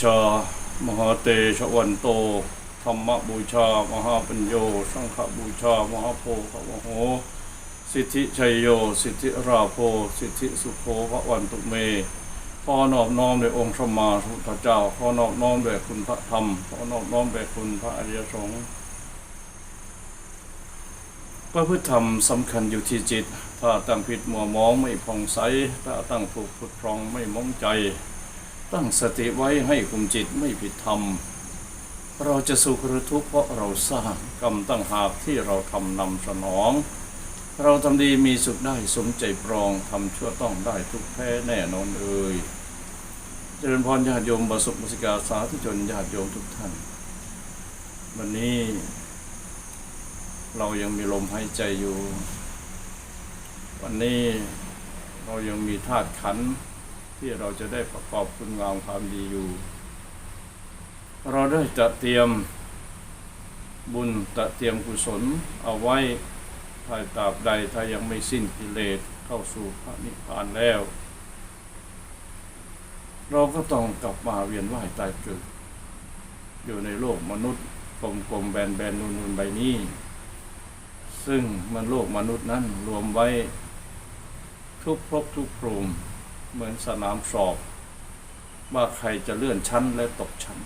ชามหาเตชะวันโตธรรมบูชามหาปัญโยสังฆบูชามหาโพขวโห สิทธิชัยโย สิทธิราโพสิทธิสุโภพระวันตุเมขอนอบน้อมแด่องค์สมมาสุทธเจ้าขอนอบน้อมแด่คุณพระธรรมขอนอบน้อมแด่คุณพระอริยสงฆ์พระพุทธธรรมสำคัญอยู่ที่จิต ถ้าตั้งผิดมัวมองไม่ผ่องใส ถ้าตั้งถูกผุดพรองไม่มองใจ ตั้งสติไว้ให้คุมจิตไม่ผิดธรรม เราจะสุขหรือทุกข์เพราะเราสร้างกรรมตั้งหากที่เราทำนำสนอง เราทำดีมีสุขได้สมใจปรองทำชั่วต้องได้ทุกแพ้แน่นอนเอ่ยเจริญพรญาติโยมบสุขมสิกาสาธุชนญาติโยมทุกท่าน วันนี้ เรายังมีลมหายใจอยู่ วันนี้เรายังมีธาตุขันธ์ ที่เราจะได้ประกอบคุณงามความดีอยู่ เราได้จะเตรียมบุญจะเตรียมกุศลเอาไว้ภายตราบใดถ้ายังไม่สิ้นกิเลสเข้าสู่พระนิพพานแล้ว เราก็ต้องกลับมาเวียนว่ายตายเกิดอยู่ในโลกมนุษย์กลมๆแบนๆนูนๆใบนี้ ซึ่งมันโลกมนุษย์นั้นรวมไว้ทุกภพทุกภูมิ เหมือนสนามสอบ ว่าใครจะเลื่อนชั้นและตกชั้น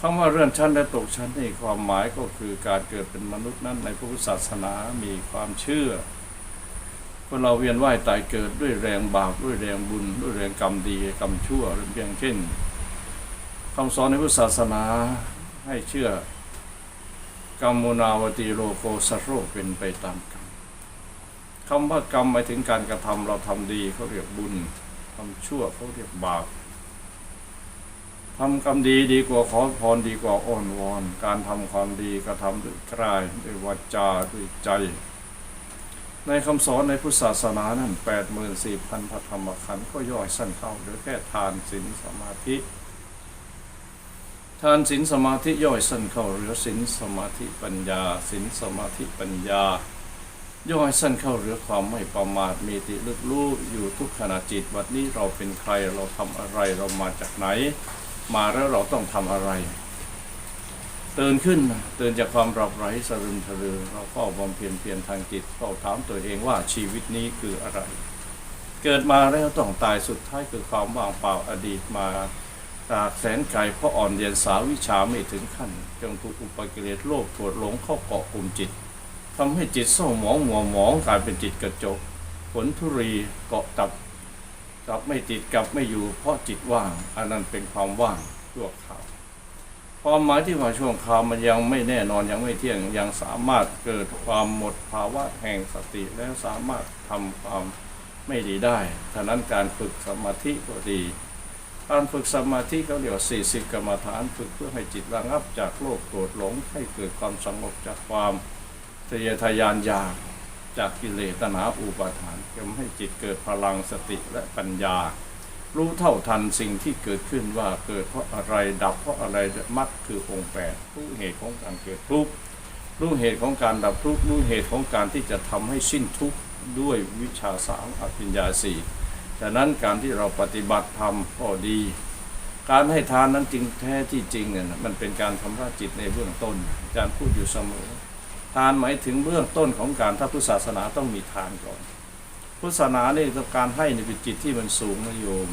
คำว่าเลื่อนชั้นและตกชั้นนี่ความหมายก็คือการเกิดเป็นมนุษย์นั้นในพุทธศาสนามีความเชื่อว่าเราเวียนว่ายตายเกิดด้วยแรงบาปด้วยแรงบุญ ด้วยแรงกรรมดีกรรมชั่วหรือเพียงเช่นคำสอนในพุทธศาสนาให้เชื่อกรรมุนาวตีโลโกสโรเป็นไปตามกรรม คำว่ากรรมหมายถึงการกระทำเราทำดีเขาเรียกบุญทำชั่วเขาเรียกบาปทำกรรมดีดีกว่าขอพรดีกว่าอ้อนวอน การทำความดีกระทำด้วยกายด้วยวาจาด้วยใจ ในคำสอนในพุทธศาสนานั้นแปดหมื่นสี่พันพระธรรมขันธ์ก็ย่อยสั้นเข้าเหรือแค่ทานศีลสมาธิ ทานศีลสมาธิย่อยสั้นเข้าเหลือศีลสมาธิปัญญาศีลสมาธิปัญญา ย่อยสั้นเข้าเหลือความไม่ประมาทมีติลึกรู้อยู่ทุกขณะจิตวันนี้เราเป็นใครเราทำอะไรเรามาจากไหน มาแล้วเราต้องทำอะไรตื่นขึ้นตื่นจากความหลับไหลสรึมทะลือเราเฝ้าบำเพ็ญเพียรทางจิตเฝ้าถามตัวเองว่าชีวิตนี้คืออะไร เกิดมาแล้วต้องตายสุดท้ายคือความว่างเปล่าอดีตมาตากแสนไกลเพราะอ่อนเรียนสาวิชาไม่ถึงขั้นจงถูกอุปกิเลสโลภโกรธหลงเข้าเกาะกลุ่มจิต ทำให้จิตเศร้าหมองมัวหมองกลายเป็นจิตกระจก ผลทุรีเกาะตับจับไม่ติดกับไม่อยู่ เพราะจิตว่างอันนั้นเป็นความว่างชั่วคราวความหมายที่ว่าช่วงคราวมันยังไม่แน่นอนยังไม่เที่ยงยังสามารถเกิดความหมดภาวะแห่งสติแล้วสามารถทำความไม่ดีได้ฉะนั้นการฝึกสมาธิก็ดีการฝึกสมาธิเขาเรียกว่าสี่สิกรรมฐาน ฝึกเพื่อให้จิตระงับจากโลภโกรธหลง ให้เกิดความสงบจากความ ทะเยอทะยานอยากจากกิเลสตัณหาอุปาทานทำให้จิตเกิดพลังสติและปัญญา รู้เท่าทันสิ่งที่เกิดขึ้นว่าเกิดเพราะอะไรดับเพราะอะไรมักคือองค์แปดรู้เหตุของการเกิดทุกข์รู้เหตุของการดับทุกข์รู้เหตุของการที่จะทำให้สิ้นทุกข์ด้วยวิชาสามอภิญญาสี่ฉะนั้นการที่เราปฏิบัติธรรมก็ดี การให้ทานนั้นจริงแท้ที่จริงเนี่ยมันเป็นการทำระจิตในเบื้องต้นอาจารย์พูดอยู่เสมอ ทานหมายถึงเบื้องต้นของการถ้าพุทธศาสนาต้องมีทานก่อน พุทธศาสนาเนี่ยการให้เนี่ยเป็นจิตที่มันสูงนะโยม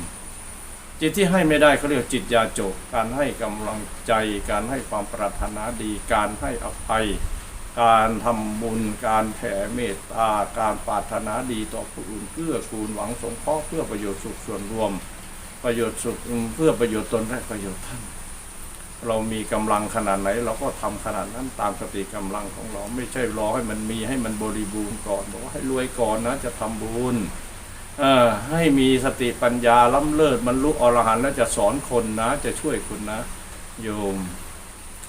จิตที่ให้ไม่ได้เขาเรียกจิตยาจก การให้กำลังใจ การให้ความปรารถนาดี การให้อภัย การทำบุญ การแผ่เมตตา การปรารถนาดีต่อผู้อื่นเพื่อกูลหวังสงเคราะห์เพื่อประโยชน์สุขส่วนรวม ประโยชน์สุขเพื่อประโยชน์ตนและประโยชน์ท่าน เรามีกำลังขนาดไหน เราก็ทำขนาดนั้นตามสติกำลังของเรา ไม่ใช่รอให้มันมีให้มันบริบูรณ์ก่อนบอกว่าให้รวยก่อนนะจะทำบุญเอ่อให้มีสติปัญญาล้ำเลิศบรรลุอรหันต์แล้วจะสอนคนนะ จะช่วยคุณนะ โยม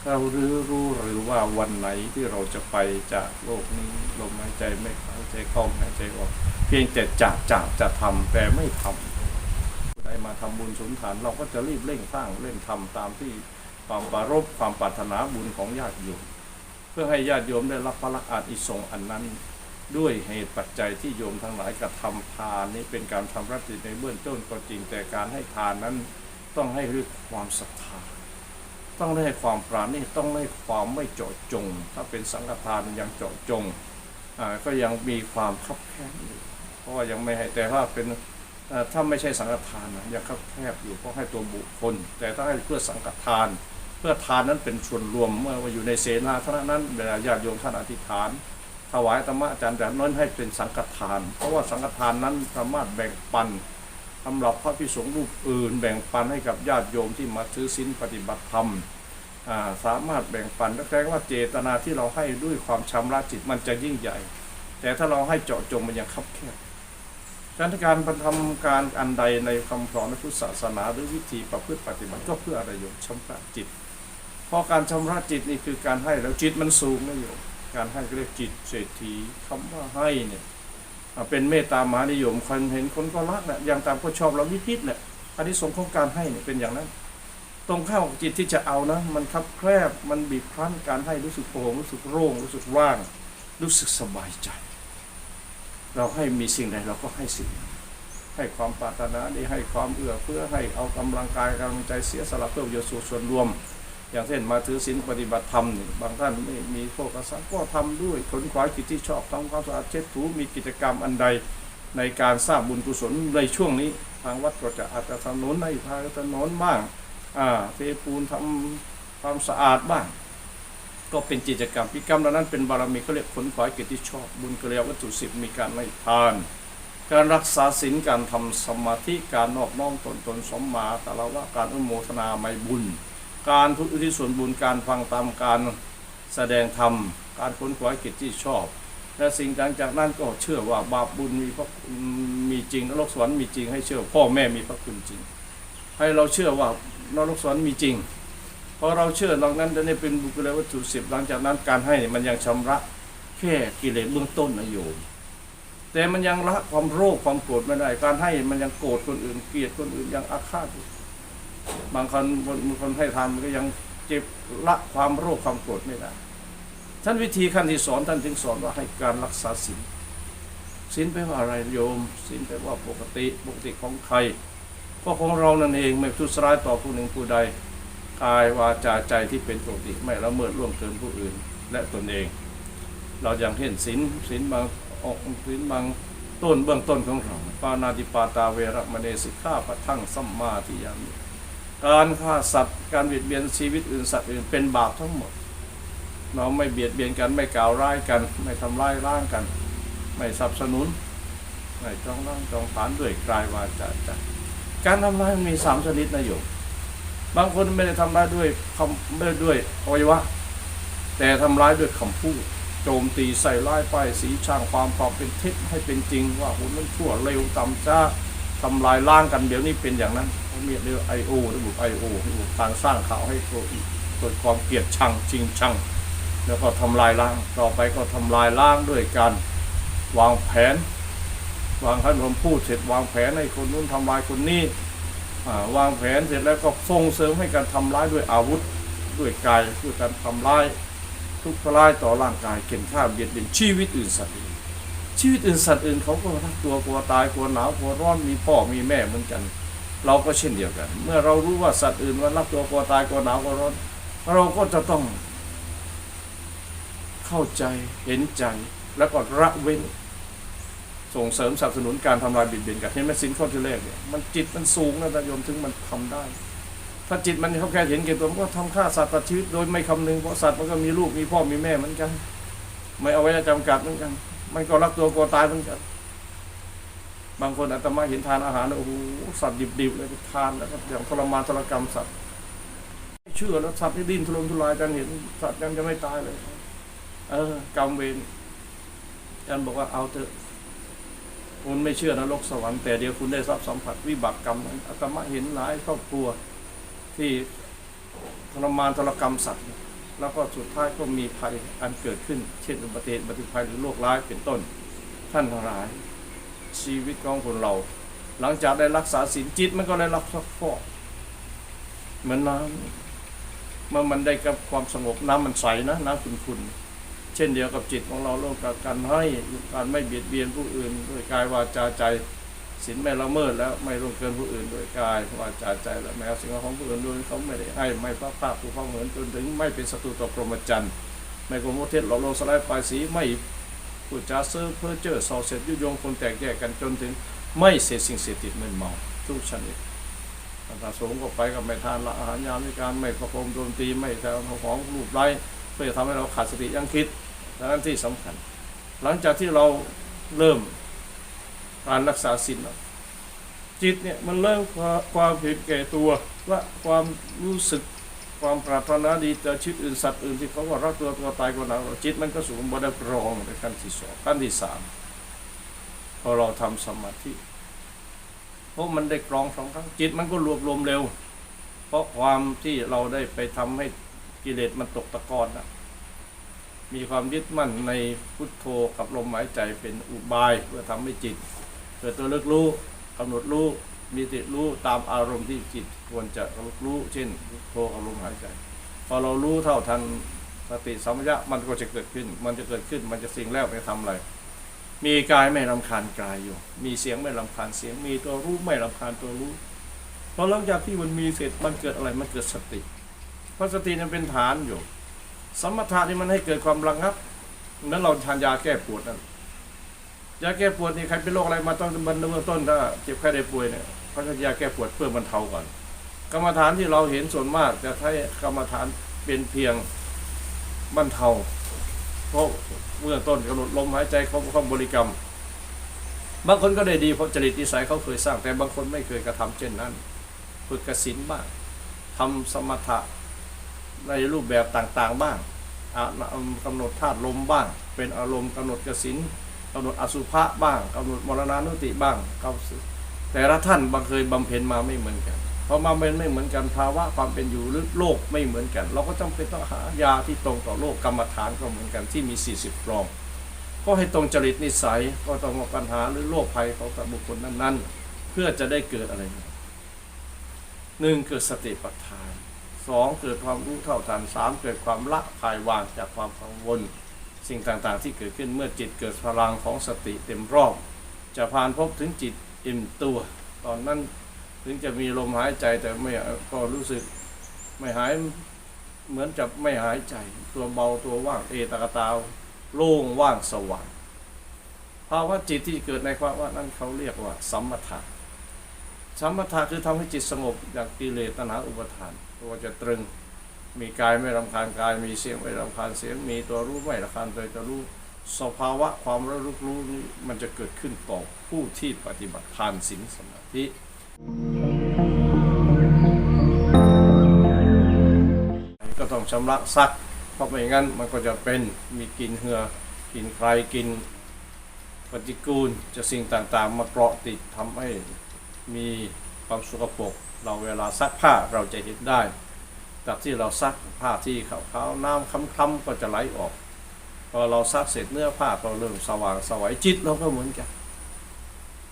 เรารู้รู้หรือว่าวันไหนที่เราจะไปจากโลกนี้ลมหายใจไม่เข้าใจเข้าหายใจออกเพียงแต่จะจะจะทำแต่ไม่ทำผู้มาทำบุญสุนทานเราก็จะรีบเร่งสร้างเร่งทำตามที่ ความปรารบความปรารถนาบุญของญาติโยม เพื่อให้ญาติโยมได้รับพระลักษณ์อานิสงส์อันนั้น ด้วยเหตุปัจจัยที่โยมทั้งหลายกระทำทานนี้เป็นการทำรับจิตในเบื้องต้นก็จริงแต่การให้ทานนั้นต้องให้ด้วยความศรัทธาต้องได้ความปราณีต้องได้ความไม่เจาะจง ถ้าเป็นสังฆทานยังเจาะจงก็ยังมีความคับแคบอยู่เพราะว่ายังไม่ให้แต่ถ้าเป็นถ้าไม่ใช่สังฆทานนะยังคับแคบอยู่เพราะให้ตัวบุคคล แต่ถ้าให้เพื่อสังฆทาน เพื่อทานนั้นเป็นส่วนรวมเมื่อว่าอยู่ในเสนาเท่านั้นเวลาญาติโยมท่านอธิษฐาน ถวายธรรมะอาจารย์แบบนั้นให้เป็นสังฆทาน เพราะว่าสังฆทานนั้นสามารถแบ่งปันสำหรับพระภิกษุรูปอื่น แบ่งปันให้กับญาติโยมที่มาถือศีลปฏิบัติธรรมสามารถแบ่งปันแสดงว่าเจตนาที่เราให้ด้วยความชำระจิตมันจะยิ่งใหญ่ แต่ถ้าเราให้เจาะจงมันยังคับแคบฉะนั้นการทำการอันใดในคำสอนในพุทธศาสนาหรือวิธีประพฤติปฏิบัติก็เพื่ออะไรโยมชำระจิต เพราะการชำระจิตนี่คือการให้แล้วจิตมันสูงนะโยมการให้ก็เรียกจิตเศรษฐีคำว่าให้เนี่ยเป็นเมตตามหานิยมคนเห็นคนก็รักนะอย่างตามก็ชอบเรานิดๆแหละอันนี้สงของการให้เนี่ยเป็นอย่างนั้น ตรงข้ามกับจิตที่จะเอานะ มันคับแคบมันบีบคั้นการให้รู้สึกโปร่งรู้สึกโล่งรู้สึกว่าง รู้สึกสบายใจ เราให้มีสิ่งใดเราก็ให้สิ่งให้ความปรารถนาดีให้ความเอื้อเพื่อให้เอากำลังกายกำลังใจเสียสละเพื่อประโยชน์ส่วนรวม อย่างเช่นมาถือศีลปฏิบัติธรรมนี่บางท่านไม่มีโภคทรัพย์ก็ทำด้วยขนขวายกิจที่ชอบทำความสะอาดเช็ดถูมีกิจกรรมอันใดในการสร้างบุญกุศลในช่วงนี้ทางวัดก็จะอาจจะถนนในทางถนนบ้างอ่าเทปูนทำความสะอาดบ้าง ก็เป็นกิจกรรมกิจกรรมเหล่านั้นเป็นบารมีเขาเรียกขนขวายกิจที่ชอบบุญกเรียวัตถุสิบมีการให้ทาน การรักษาศีลการทำสมาธิการนอบน้อมตนตนสมมาตละวะการอนุโมทนาไม่บุญ การทุอุทิศส่วนบุญการฟังตามการแสดงธรรม การค้นคว้ากิจที่ชอบ และสิ่งต่างจากนั้นก็เชื่อว่าบาปบุญมีพระมีจริงนรกสวรรค์มีจริงให้เชื่อพ่อแม่มีพระคุณจริง ให้เราเชื่อว่านรกสวรรค์มีจริงพอเราเชื่อดังนั้นจะได้เป็นบุคคลวัตถุสิบหลังจากนั้นการให้มันยังชำระแค่กิเลสเบื้องต้นนะโยมแต่มันยังละความโรคความโกรธไม่ได้ การให้มันยังโกรธคนอื่นเกลียดคนอื่นยังอาฆาต บางคนบางคนให้ทานก็ยังเจ็บละความโรคความโกรธไม่ได้ท่านวิธีขั้นที่สอนท่านจึงสอนว่าให้การรักษาศีลศีลแปลว่าอะไรโยมศีลแปลว่าปกติปกติของใครก็ของเรานั่นเองไม่ทุสร้ายต่อผู้หนึ่งผู้ใดกายวาจาใจที่เป็นปกติไม่ละเมิดล่วงเกินผู้อื่น และตนเอง เราอย่างเห็นศีลศีลบางออกศีลบางต้นเบื้องต้นของเราปานาติปาตาเวรมณีสิกขาปะทั่งสัมมาทิยามิ การฆ่าสัตว์ การเบียดเบียนชีวิตอื่นสัตว์อื่นเป็นบาปทั้งหมด เราไม่เบียดเบียนกันไม่กล่าวร้ายกัน ไม่ทำร้ายร่างกัน ไม่สนับสนุนไม่จองร่างจองผานด้วยกายวาจาใจการทำร้ายมีสามชนิดนะโยมบางคนไม่ได้ทำร้ายด้วยคำไม่ได้ด้วยอวัยวะ แต่ทำร้ายด้วยคำพูดโจมตีใส่ร้ายป้ายสีช่างความความเป็นเท็จให้เป็นจริงว่าโหมันชั่วเร็วต่ำช้า ทำลายล้างกันเดี๋ยวนี้เป็นอย่างนั้นเขาเรียกเรียกไอโอระบบไอโอทางสร้างข่าวให้เกิดความเกลียดชังจริงชัง แล้วก็ทำลายล้างต่อไปก็ทำลายล้างด้วยการวางแผน วางขั้นผมพูดเสร็จวางแผนให้คนนู้นทำลายคนนี้วางแผนเสร็จแล้วก็ส่งเสริมให้การทำร้ายด้วยอาวุธด้วยกายด้วยการทำร้ายทุกข์ร้ายต่อร่างกายเข็นฆ่าเบียดเบียนชีวิตอื่นสัตว์ ชีวิตอื่นสัตว์อื่นเขาก็รักตัวกลัวตายกลัวหนาวกลัวร้อนมีพ่อมีแม่เหมือนกัน เราก็เช่นเดียวกัน เมื่อเรารู้ว่าสัตว์อื่นมันรักตัวกลัวตายกลัวหนาวกลัวร้อน เราก็จะต้อง เข้าใจเห็นใจแล้วก็ระเว้น ส่งเสริมสนับสนุนการทำลายบิดเบียนกันเห็นไหมสินข้อที่แรกเนี่ยมันจิตมันสูงนะแต่โยมถึงมันทำได้ ถ้าจิตมันเขาแค่เห็นแก่ตัวมันก็ทำฆ่าสัตว์ตัดชีวิตโดยไม่คำนึงเพราะสัตว์มันก็มีลูกมีพ่อมีแม่เหมือนกัน ไม่เอาไว้จำกัดเหมือนกัน มันก็รักตัวกลัวตายเหมือนกันบางคนอาตมาเห็นทานอาหารโอ้โหสัตว์ดิบๆเลยทานแล้วก็อย่างทรมานทรกรรมสัตว์ไม่เชื่อแล้วสัตว์ที่ดิ้นทุรนทุรายกันเห็นสัตว์ยังจะไม่ตายเลย เออกรรมเวรอาจารย์บอกว่าเอาเถอะคุณไม่เชื่อนรกสวรรค์แต่เดียวคุณได้รับสัมผัสวิบากกรรมนั้นอาตมาเห็นหลายครอบครัวที่ทรมานทรกรรมสัตว์ แล้วก็สุดท้ายก็มีภัยอันเกิดขึ้น เช่นอุบัติเหตุบัติภัยหรือโรคร้ายเป็นต้น ท่านทั้งหลาย ชีวิตของคนเรา หลังจากได้รักษาศีลจิตมันก็ได้รับซักฟอกเหมือนน้ำเมื่อมันได้กับความสงบน้ำมันใสนะน้ำขุ่นๆเช่นเดียวกับจิตของเราโลกกับการให้การไม่เบียดเบียนผู้อื่นด้วยกายวาจาใจ ศีลไม่ละเมิดแล้วไม่ล่วงเกินผู้อื่นโดยกายวาจาใจและแม้สิ่งของผู้อื่นโดยเขาไม่ได้ให้ไม่พลาดพลาดผู้ฟังเหมือนจนถึงไม่เป็นศัตรูต่อพรหมจรรย์ไม่โกงโมเทศหลอกลวงสลายปลายสีไม่พูดจาเซ่อเพ้อเจอส่อเสียดยุยงคนแตกแยกกันจนถึงไม่เสพสิ่งเสพติดมึนเมาทุกชนิดต่างๆสงก็ไปกับไม่ทานละอาหารยามในการไม่ประโคมโจมตีไม่ทำของรูปไร้เพื่อจะทำให้เราขาดสติยังคิดดังนั้นที่สำคัญ หลังจากที่เราเริ่ม การรักษาศีลจิตเนี่ยมันเริ่มความเห็นแก่ตัวว่าความรู้สึกความปรารถนาดีต่อชีวิตอื่นสัตว์อื่นที่เขาว่ารักตัวตัวตายกว่าเราจิตมันก็สูงบไดกรองในขั้นที่สองขั้นที่สามพอเราทำสมาธิเพราะมันได้กรองสองครั้งจิตมันก็รวบรวมเร็ว เพราะความที่เราได้ไปทำให้กิเลสมันตกตะกอนนะมีความยึดมั่นในพุทโธกับลมหายใจเป็นอุบายเพื่อทำให้จิต เกิดตัวเลือกรู้กำหนดรู้มีติรู้ตามอารมณ์ที่จิตควรจะรู้ เช่นพุทโธกับลมหายใจ พอเรารู้เท่าทันสติสัมปชัญญะมันก็จะเกิดขึ้น มันจะเกิดขึ้น มันจะสิ่งแล้วไปทำอะไร มีกายไม่รำคาญกายอยู่ มีเสียงไม่รำคาญเสียง มีตัวรู้ไม่รำคาญตัวรู้พอหลังจากที่มันมีเสร็จมันเกิดอะไร มันเกิดสติ เพราะสตินั้นเป็นฐานอยู่ สมถะนี่มันให้เกิดความระงับนั้นเราทานยาแก้ปวดนั่น ยาแก้ปวดนี่ใครเป็นโรคอะไรมาต้องบรรเบื้องต้นถ้าเจ็บไข้ได้ป่วยเนี่ยเขาจะยาแก้ปวดเพื่อบรรเทาก่อน กรรมฐานที่เราเห็นส่วนมากจะใช้กรรมฐานเป็นเพียงบรรเทาเพราะเมื่องต้นกำหนดลมหายใจเขาเขาบริกรรม บางคนก็ได้ดีเพราะจริตนิสัยเขาเคยสร้าง แต่บางคนไม่เคยกระทำเช่นนั้นฝึกกสินบ้างทำสมถะในรูปแบบต่างๆบ้างอะกำหนดธาตุลมบ้าง เป็นอารมณ์กำหนดกสิน กำหนดอสุภะบ้างกำหนดมรณานุติบ้างก็แต่ละท่านบางเคยบำเพ็ญมาไม่เหมือนกันพอมาเป็นไม่เหมือนกันภาวะความเป็นอยู่หรือโลกไม่เหมือนกัน เราก็จำเป็นต้องหายาที่ตรงต่อโลกกรรมฐานก็เหมือนกันที่มี 40กรองก็ให้ตรงจริตนิสัยก็ต้องปัญหาหรือโรคภัยของแต่บุคคลนั้น ๆ เพื่อจะได้เกิดอะไรหนึ่งเกิดสติปัฏฐานสองเกิดความรู้เท่าทันสามเกิดความละคลายวางจากความกังวล สิ่งต่างๆที่เกิดขึ้นเมื่อจิตเกิดพลังของสติเต็มรอบ จะผ่านพบถึงจิตอิ่มตัว ตอนนั้นถึงจะมีลมหายใจแต่ไม่ก็รู้สึกไม่หายเหมือนจะไม่หายใจ ตัวเบาตัวว่างเอตากตาโล่งว่างสว่างภาวะจิตที่เกิดในภาวะนั้นเขาเรียกว่าสัมมถะสัมมถะคือทำให้จิตสงบจากกิเลสตัณหาอุปทาน ตัวจะตรึง มีกายไม่รำคาญกาย มีเสียงไม่รำคาญเสียง มีตัวรู้ไม่รำคาญตัวจะรู้สภาวะความระลึกรู้นี้มันจะเกิดขึ้นต่อผู้ที่ปฏิบัติทานศีลสมาธิก็ต้องชำระซัก เพราะไม่งั้นมันก็จะเป็นมีกลินเหือกินใครกินปฏิกูลจะสิ่งต่างๆ มาเกาะติดทำให้มีความสกปรกเราเวลาซักผ้าเราจะเห็นได้ จากที่เราซักผ้าที่ขาวๆน้ำค้ำๆก็จะไหลออก พอเราซักเสร็จเนื้อผ้าก็เริ่มสว่างสวัยจิตเราก็เหมือนกัน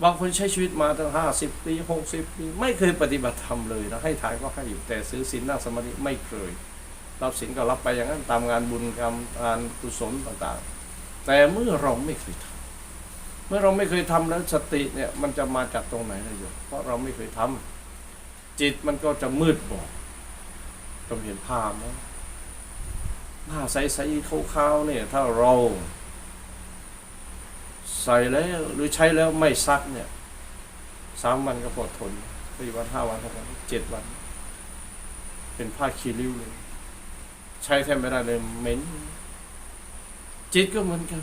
บางคนใช้ชีวิตมาตั้งห้าสิบปีหกสิบปี ไม่เคยปฏิบัติธรรมเลยนะให้ทานก็ให้อยู่แต่ซื้อศีลนั่งสมาธิไม่เคย รับศีลก็รับไปอย่างนั้นตามงานบุญกรรมงานกุศลต่างๆ แต่เมื่อเราไม่เคยทำเมื่อเราไม่เคยทำแล้วสติเนี่ยมันจะมาจากตรงไหนนะโยมเพราะเราไม่เคยทำจิตมันก็จะมืดบอด ต้องเห็นภาพนะผ้าใสๆขาวๆเนี่ย ถ้าเราใส่แล้วหรือใช้แล้วไม่ซักเนี่ยสามวันก็พอทนสี่วันห้าวันหกวันเจ็ดวัน เป็นผ้าคีริ้วเลย ใช้แทบไม่ได้เลยเหม็น จิตก็เหมือนกัน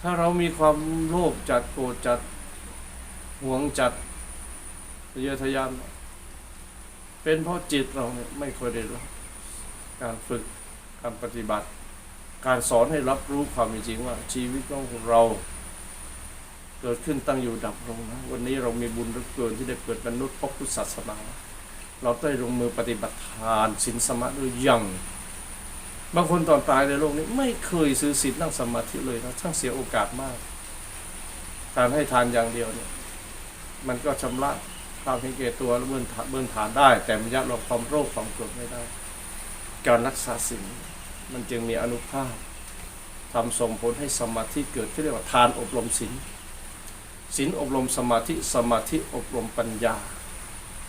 ถ้าเรามีความโลภจัดโกรธจัดห่วงจัดเยอทะยาน เป็นเพราะจิตเราเนี่ยไม่เคยได้รับการฝึกการปฏิบัติ การสอนให้รับรู้ความจริงว่า ชีวิตของเรา เกิดขึ้นตั้งอยู่ดับลงนะวันนี้เรามีบุญเหลือเกินที่ได้เกิดเป็นมนุษย์พบพุทธศาสนาเราได้ลงมือปฏิบัติทานศีลสมาธิหรือยังบางคนตอนตายในโลกนี้ไม่เคยซื้อศีลนั่งสมาธิเลยนะช่างเสียโอกาสมาก การให้ทานอย่างเดียวเนี่ย มันก็ชำระ ความเห็นแก่ตัวและเบื้องฐานเบื้องฐานได้ แต่มันยัดลงความโรคความโกรธไม่ได้ การรักษาศีลมันจึงมีอนุภาพทำส่งผลให้สมาธิเกิดที่เรียกว่าทานอบรมศีลศีลอบรมสมาธิสมาธิอบรมปัญญา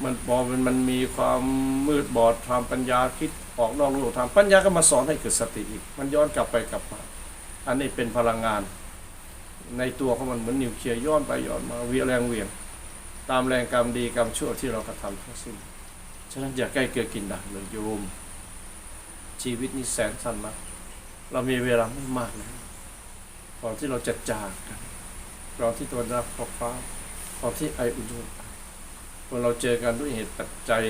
มันพอมันมันมีความมืดบอดทางปัญญาคิดออกนอกลู่ทางปัญญาก็มาสอนให้เกิดสติอีก มันย้อนกลับไปกลับมา อันนี้เป็นพลังงาน ในตัวของมันเหมือนนิวเคลียร์ย้อนไปย้อนมาเวียแรงเวียง ตามแรงกรรมดีกรรมชั่วที่เรากระทำทั้งสิ้น ฉะนั้นอย่าใกล้เกลือกินด่างเลยโยม ชีวิตนี้แสนสั้นมากเรามีเวลาไม่มากนะก่อนที่เราจะจากกันก่อนที่ตัวรับขอบฟ้าก่อนที่ไออุ่นยนวันเราเจอกันด้วยเหตุปัจจัย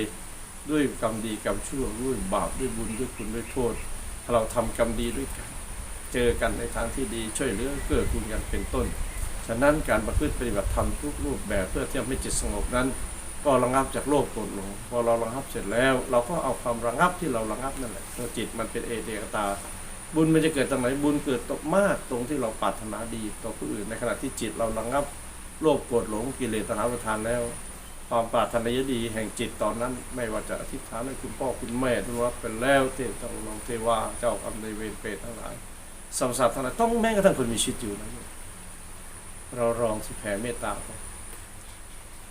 ด้วยกรรมดีกรรมชั่วด้วยบาปด้วยบุญด้วยคุณด้วยโทษ ถ้าเราทำกรรมดีด้วยกัน เจอกันในทางที่ดีช่วยเหลือเกื้อกูลกันเป็นต้น ฉะนั้นการประพฤติปฏิบัติธรรมทุกรูปแบบเพื่อที่จะให้จิตสงบนั้น ก็ระงับจากโลภโกรธหลงพอเราระงับเสร็จแล้ว เราก็เอาความระงับที่เราระงับนั่นแหละตัวจิตมันเป็นเอเดกตา บุญมันจะเกิดตรงไหนบุญเกิดตกมากตรงที่เราปรารถนาดีต่อผู้อื่นในขณะที่จิตเราระงับโลภโกรธหลงกิเลสตัณหาประทานแล้ว ความปรารถนาดีแห่งจิตตอนนั้น ไม่ว่าจะอธิษฐานให้คุณพ่อคุณแม่ทุกรับเป็นแล้วเทพต้องลงเทวาเจ้ากรรมในายเวรเปรตทั้งหลายสัมสัตว์ทั้งหลายต้องแม้กระทั่งคนมีชีวิตอยู่นะ เราลองสิแผ่เมตตาไป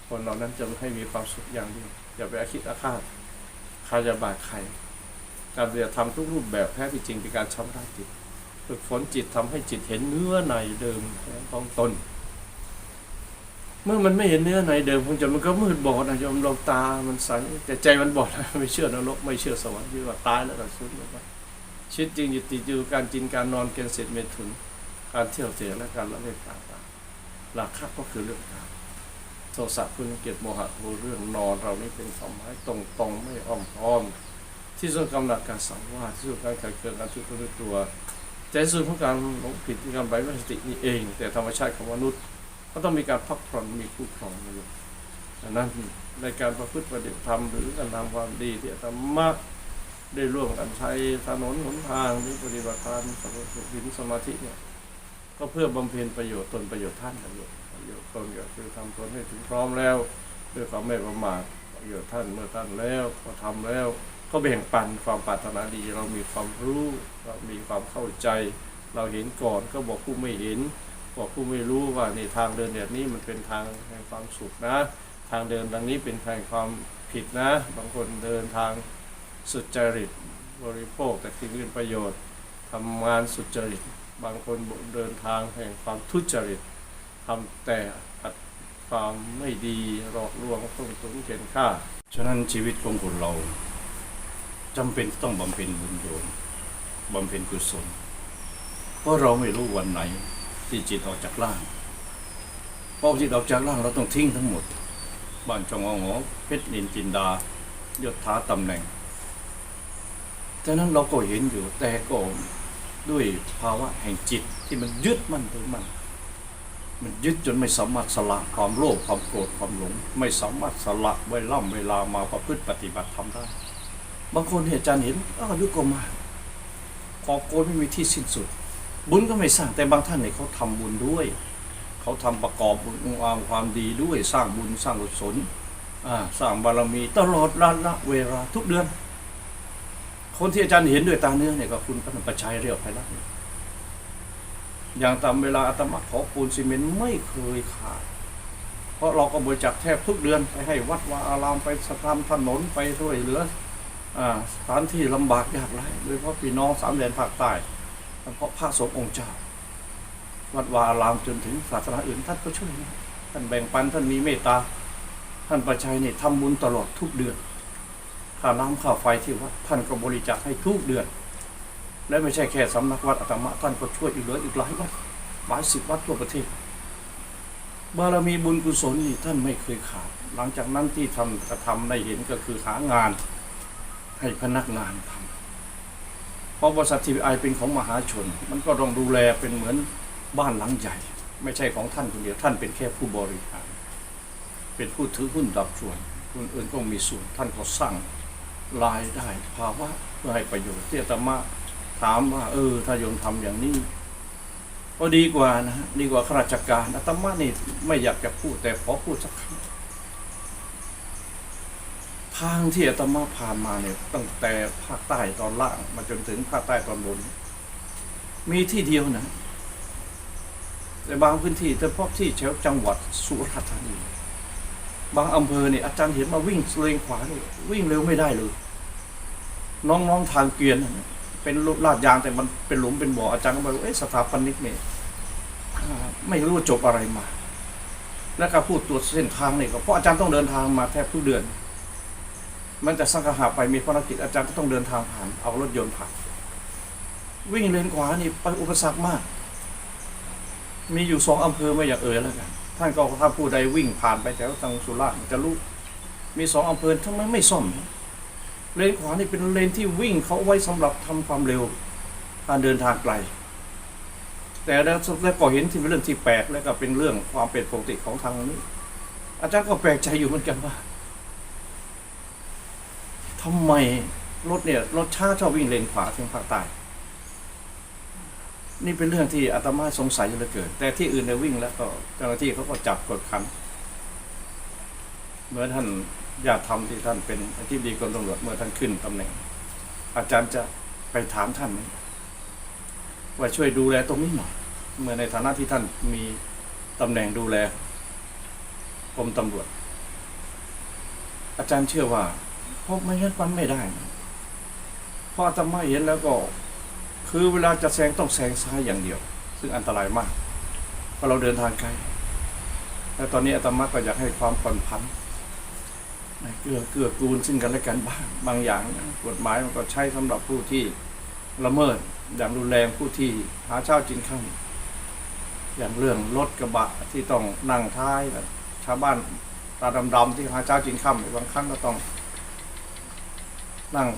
คนเหล่านั้นจะให้มีความสุขอย่างเดียวอย่าไปอคิดอาฆาตใครจะบาดใครการปฏิบัติธรรมทุกรูปแบบแท้ที่จริงเป็นการชำระจิตฝึกฝนจิตทำให้จิตเห็นเนื้อในเดิมของตน เมื่อมันไม่เห็นเนื้อในเดิมของจนมันก็มืดบอดนะโยมเราตา มันใสแต่ใจมันบอดไม่เชื่อนรกไม่เชื่อสวรรค์ที่ว่าตายแล้วก็สุดลงไปชีวิตจริงอยู่ติดอยู่การกินการนอนเกินเสร็จเมถุนการเที่ยวเตะและการละเล่นต่าง ๆหลักคักก็คือเรื่องการโทสะคุณเกียรติโมหะโทเรื่องนอนเรานี่เป็นความหมายตรงไม่อ้อมค้อม ที่สุดกำลังการสังวาที่สุดการขัดเกิดการทุกข์ด้วตัวแต่สุดของการหลงผิดที่การไร้สตินี่เอง แต่ธรรมชาติของมนุษย์ก็ต้องมีการพักผ่อนมีคู่ครองอยู่ดังนั้นในการประพฤติปฏิบัติธรรมหรือการทำความดีที่ธรรมะได้ร่วมกันใช้ถนนหนทางหรือปฏิบัติการสมาธิสมาธิเนี่ย ก็เพื่อบำเพ็ญประโยชน์ตนประโยชน์ท่านประโยชน์ประโยชน์ตนก็คือทำตนให้ถึงพร้อมแล้วด้วยความไม่ประมาทประโยชน์ท่านเมื่อท่านแล้วก็ทำแล้ว ก็แบ่งปันความปรารถนาดีเรามีความรู้เรามีความเข้าใจ เราเห็นก่อนก็บอกผู้ไม่เห็น บอกผู้ไม่รู้ว่านี่ทางเดินแบบนี้มันเป็นทางแห่งความสุขนะ ทางเดินทางนี้เป็นทางแห่งความผิดนะ บางคนเดินทางสุจริตบริโภคแต่สิ่งอื่นประโยชน์ทำงานสุจริต บางคนเดินทางแห่งความทุจริตทำแต่ความไม่ดีหลอกลวงต้มตุ๋นเข็นฆ่า ฉะนั้นชีวิตของคนเราจำเป็นต้องบำเพ็ญบุญโยมบำเพ็ญกุศล เพราะเราไม่รู้วันไหนที่จิตออกจากร่างพอจิตออกจากร่างเราต้องทิ้งทั้งหมด บ้านจองหอเพชรนินจินดายศถาตำแหน่งฉะนั้นเราก็เห็นอยู่แต่ก็ ด้วยภาวะแห่งจิตที่มันยึดมั่นถือมัน มันยึดจนไม่สามารถสละความโลภความโกรธความหลง ไม่สามารถสละเวล่ำเวลามาประพฤติปฏิบัติทำได้ บางคนเห็นอาจารย์เห็นอ้าวอายุกมากขอโกนไม่มีที่สิ้นสุด บุญก็ไม่สร้างแต่บางท่านเนี่ยเขาทำบุญด้วย เขาทำประกอบบุญความความดีด้วยสร้างบุญสร้างกุศลสร้างบารมีตลอดระละเวลาทุกเดือน คนที่อาจารย์เห็นด้วยตาเนื้อเนี่ยก็คุณพระนประชัยเรียวไพรัตน์อย่างตามเวลาอาตมาขอปูนซีเมนต์ไม่เคยขาด เพราะเราก็บริจาคแทบทุกเดือนไปให้วัดวาอารามไปสถานถนนไปด้วยเหลือสถานที่ลำบากยากไร้โดยเฉพาะพี่น้องสามแดนภาคใต้เฉพาะพระสงฆ์องค์เจ้า วัดวาอารามจนถึงศาสนาอื่นท่านก็ช่วยนะท่านแบ่งปันท่านมีเมตตา ท่านประชัยเนี่ยทำบุญตลอดทุกเดือน ค่าน้ำค่าไฟที่วัดท่านก็บริจาคให้ทุกเดือน และไม่ใช่แค่สำนักวัดอาตมาท่านก็ช่วยอีกเหลืออีกหลายวัดหลายสิบวัดทั่วประเทศ บารมีบุญกุศลนี่ท่านไม่เคยขาด หลังจากนั้นที่ทำกระทำได้เห็นก็คือหางานให้พนักงานทำเพราะบริษัททีวีไอเป็นของมหาชน มันก็ต้องดูแลเป็นเหมือนบ้านหลังใหญ่ ไม่ใช่ของท่านคนเดียวท่านเป็นแค่ผู้บริหาร เป็นผู้ถือหุ้นดับส่วนคนอื่นก็มีส่วนท่านก็สร้าง รายได้ภาวะเพื่อให้ประโยชน์ที่อาตมาถามว่า เออ ถ้าโยมทำอย่างนี้ก็ดีกว่านะดีกว่าข้าราชการอาตมานี่ไม่อยากจะพูดแต่ขอพูดสักคำทางที่อาตมาผ่านมาเนี่ย ตั้งแต่ภาคใต้ตอนล่างมาจนถึงภาคใต้ตอนบน มีที่เดียวนะ แต่บางพื้นที่เฉพาะที่แถวจังหวัดสุราษฎร์ธานีบางอำเภอเนี่ยอาจารย์เห็นมาวิ่งเลนขวาเนี่ยวิ่งเร็วไม่ได้เลย น้องๆทางเกวียน เป็นลูกลาดยางแต่มันเป็นหลุมเป็นบ่ออาจารย์ก็บอกว่าเอ๊ะสถาปนิกเนี่ยไม่รู้ว่าจบอะไรมา แล้วก็พูดตัวเส้นทางนี่ก็เพราะอาจารย์ต้องเดินทางมาแทบทุกเดือน มันจะสังหาไปมีภารกิจอาจารย์ก็ต้องเดินทางผ่านเอารถยนต์ผ่าน วิ่งเลนขวานี่ไปอุปสรรคมาก มีอยู่สองอำเภอไม่อยากเอ่ยแล้วกันท่านก็ถ้าผู้ใดวิ่งผ่านไปแถวทางสุราษฎร์จะรู้มีสองอำเภอทำไมไม่ซ่อม เลนขวานี่เป็นเลนที่วิ่งเขาไว้สำหรับทำความเร็วการเดินทางไกล แต่แล้วก็เห็นที่เป็นเรื่องที่แปลกแล้วก็เป็นเรื่องความเป็นปกติของทางนี้ อาจารย์ก็แปลกใจอยู่เหมือนกันว่าทำไมรถเนี่ยรถช้าชอบวิ่งเลนขวาทางภาคใต้นี่เป็นเรื่องที่อาตมาสงสัยเหลือเกิน แต่ที่อื่นเนี่ยวิ่งแล้วก็เจ้าหน้าที่เขาก็จับกดขันเมื่อท่าน ญาติธรรมที่ท่านเป็นอธิบดีกรมตำรวจเมื่อท่านขึ้นตำแหน่ง อาจารย์จะไปถามท่านว่าช่วยดูแลตรงนี้หน่อยเมื่อในฐานะที่ท่านมีตำแหน่งดูแลกรมตำรวจ อาจารย์เชื่อว่าเพราะไม่งั้นมันไม่ได้นะเพราะอาตมาเห็นแล้วก็ คือเวลาจะแซงต้องแซงซ้ายอย่างเดียว ซึ่งอันตรายมากเพราะเราเดินทางไกลและตอนนี้อาตมาก็อยากให้ความผ่อนผัน เกื้อเกื้อกูลซึ่งกันและกันบ้างบางอย่างกฎหมายมันก็ใช้สำหรับผู้ที่ละเมิดอย่างรุนแรงผู้ที่หาเช้ากินข้าวอย่างเรื่องรถกระบะที่ต้องนั่งท้ายแบบชาวบ้านตาดำๆที่หาเช้ากินข้าวบางครั้งก็ต้อง นั่ง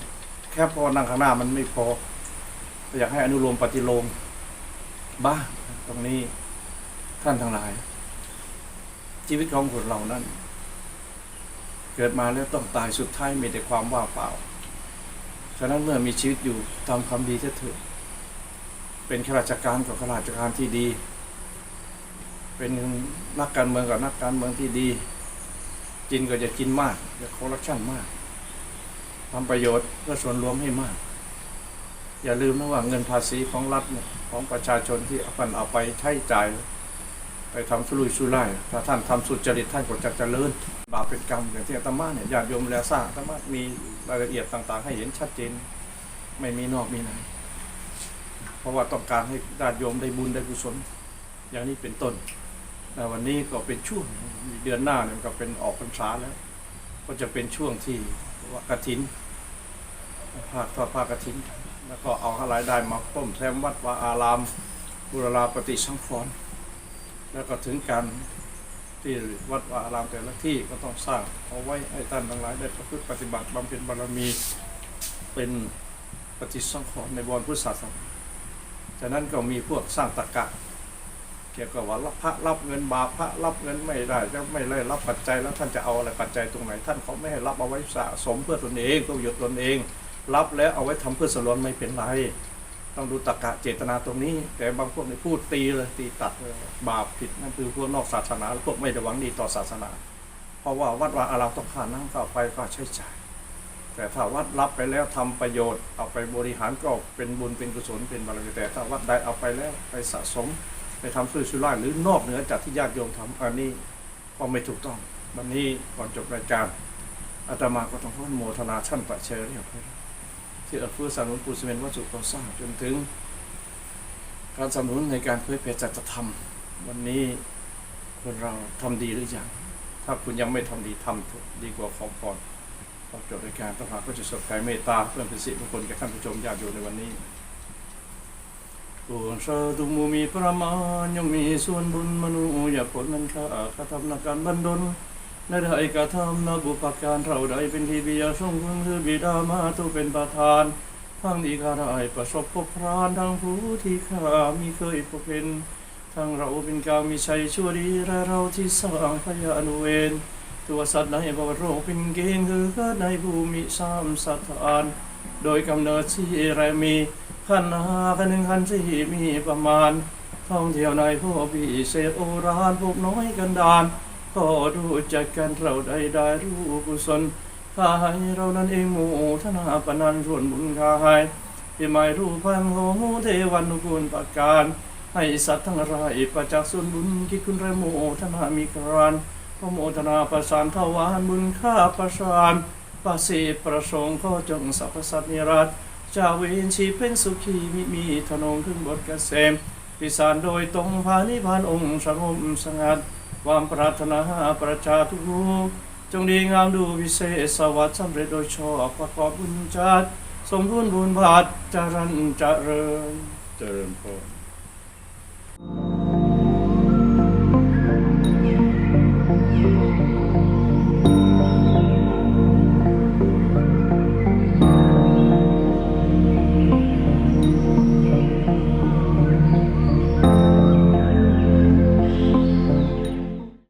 แค่พอนั่งข้างหน้ามันไม่พอ อยากให้อนุโลมปฏิโลมบ้างตรงนี้ท่านทั้งหลาย ชีวิตของคนเรานั้น เกิดมาแล้วต้องตายสุดท้ายมีแต่ความว่างเปล่า ฉะนั้นเมื่อมีชีวิตอยู่ทำความดีเถิดเป็นข้าราชการกับข้าราชการที่ดี เป็นนักการเมืองกับนักการเมืองที่ดี กินก็จะกินมากอย่าคอร์รัปชันมากทำประโยชน์เพื่อส่วนรวมให้มาก อย่าลืมนะว่าเงินภาษีของรัฐของประชาชนที่เอาเอาไปใช้จ่าย ไปทำสุรุ่ยสุร่ายถ้าท่านทำสุจริตท่านก็จะเจริญบาปเป็นกรรมอย่างที่อาตมาเนี่ยญาติโยมแล้วสร้างอาตมามีรายละเอียดต่าง ๆ ให้เห็นชัดเจน ไม่มีนอกมีในเพราะว่าต้องการให้ญาติโยมได้บุญได้กุศล อย่างนี้เป็นต้นแต่วันนี้ก็เป็นช่วงเดือนหน้าเนี่ยก็เป็นออกพรรษาแล้ว ก็จะเป็นช่วงที่ว่ากฐินภาคทอดภาคกฐิน แล้วก็เอาอะไรายได้มาต้มแซมวัดวาอารามบุรลาปฏิสังขรณ์ แล้วก็ถึงการที่วัดวาอารามแต่ละที่ก็ต้องสร้างเอาไว้ให้ท่านทั้งหลายได้ประพฤติปฏิบัติบำเพ็ญบารมีเป็นปฏิสังขรณ์ในบวรพุทธศาสนาฉะนั้นก็มีพวกสร้างตรรกะ เกี่ยวกับว่ารับพระรับเงินบาปพระรับเงินไม่ได้จะไม่ได้รับปัจจัยแล้วท่านจะเอาอะไรปัจจัยตรงไหน ท่านเขาไม่ให้รับเอาไว้สะสมเพื่อตนเองเพื่อประโยชน์ตนเอง รับแล้วเอาไว้ทำเพื่อสลวนไม่เป็นไร ต้องดูตรรกะเจตนาตรงนี้ แต่บางพวกในพูดตีเลยตีตัดเลยบาปผิดนั่นคือพวกนอกศาสนาพวกไม่ได้หวังดีต่อศาสนา เพราะว่าวัดวาอารามต้องค่าน้ำค่าไฟค่าใช้จ่าย แต่ถ้าวัดรับไปแล้วทำประโยชน์ เอาไปบริหารก็เป็นบุญเป็นกุศลเป็นบารมีแต่ถ้าวัดใดเอาไปแล้วไปสะสม ไปทำสุรุ่ยสุร่ายหรือนอกเหนือจากที่ญาติโยมทำอันนี้ก็ไม่ถูกต้องวันนี้ก่อนจบรายการอาตมาก็ต้องขออนุโมทนาท่านประเชอรี่ครับ ที่เอื้อเฟื้อสนับสนุนปูซีเมนต์วัตถุก่อสร้างจนถึง การสนับสนุนในการเผยแผ่จัตธรรม วันนี้คนเราทำดีหรือยังถ้าคุณยังไม่ทำดีทำเถอะดีกว่าของก่อนก่อจบรายการต้องหาก็จะสดใครเมตตาเพื่อเป็นสิริมงคลแก่ท่านผู้ชมญาติโยมในวันนี้ตัวสาธุมูมีประมาณยังมีส่วนบุญมนุษย์ผลนั้นข้ากระทำนักการบันดล นได้กระทำนบุปการเราใดเป็นทีบิยาทรงคุณคือบิดามาตุเป็นประธาน ทั้งนี้ข้าได้ประสบพบพรานทั้งผู้ที่ข้ามีเคยพบเห็นทั้งเราเป็นกามีชัยชั่วดีและเราที่สร้างพยานุเวนตัวสัตว์ในบวโรคเป็นเกณฑ์คือเกิดในภูมิสามสถาน โดยกำเนิดที่ไรมีขันหาขันหนึ่งขันสี่มีประมาณ ท่องเที่ยวในพวกพิเศษโอรานพวกน้อยกันดาน ก็ดูจากกันเราได้ได้รู้กุศลข้าให้เรานั้นเองหมู่ธนาปนันส่วนบุญข้าให้ที่ไม่รู้พันโหเทวันนุกุลประการ ให้สัตว์ทั้งหลายประจักษ์ส่วนบุญที่คุณไรโมทนามีการพระโมทนาประสานทวารบุญข้าประสานประสิทธิ์ประสงค์ขอจงสรรพสัตว์นิรัตจาเวนชีเป็นสุขีมิมีธนงขึ้นบทเกษมพิสารโดยตรงพานิพานองค์สงบสงัด ความปรารถนาประชาทุกจงดีงามดูวิเศษสวัสดิ์สำเร็จโดยชอบประกอบบุญจัดสมบูรณ์บุญบาทจรันจเริญเจริญพร